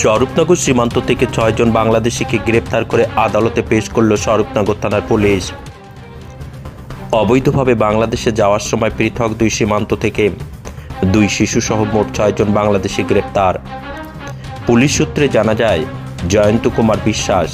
স্বরূপনগর সীমান্ত থেকে ছয়জন বাংলাদেশিকে গ্রেপ্তার করে আদালতে পেশ করল স্বরূপনগর থানার পুলিশ। অবৈধভাবে বাংলাদেশে যাওয়ার সময় পৃথক দুই সীমান্ত থেকে দুই শিশুসহ মোট ছয়জন বাংলাদেশি গ্রেপ্তার। পুলিশ সূত্রে জানা যায়, জয়ন্ত কুমার বিশ্বাস,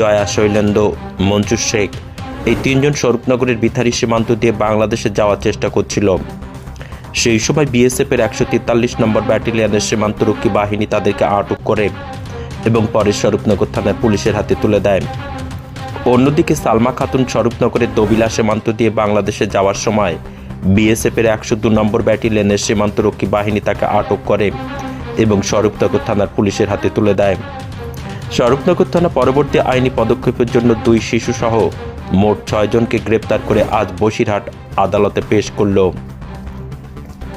জয়া শৈলেন্দ্র, মঞ্জু শেখ এই তিনজন স্বরূপনগরের বিথারি সীমান্ত দিয়ে বাংলাদেশে যাওয়ার চেষ্টা করছিল। সেই সময় বিএসএফের একশো তেতাল্লিশ নম্বর ব্যাটালিয়নের সীমান্তরক্ষী বাহিনী তাদেরকে আটক করে এবং পরে স্বরূপনগর থানার পুলিশের হাতে তুলে দেয়। অন্যদিকে সালমা খাতুন স্বরূপনগরের দবিলা সীমান্ত দিয়ে বাংলাদেশে যাওয়ার সময় বিএসএফের একশো দু নম্বর ব্যাটালিয়নের সীমান্তরক্ষী বাহিনী তাকে আটক করে এবং স্বরূপনগর থানার পুলিশের হাতে তুলে দেয়। স্বরূপনগর থানা পরবর্তী আইনি পদক্ষেপের জন্য দুই শিশুসহ মোট ছয়জনকে গ্রেপ্তার করে আজ বসিরহাট আদালতে পেশ করল।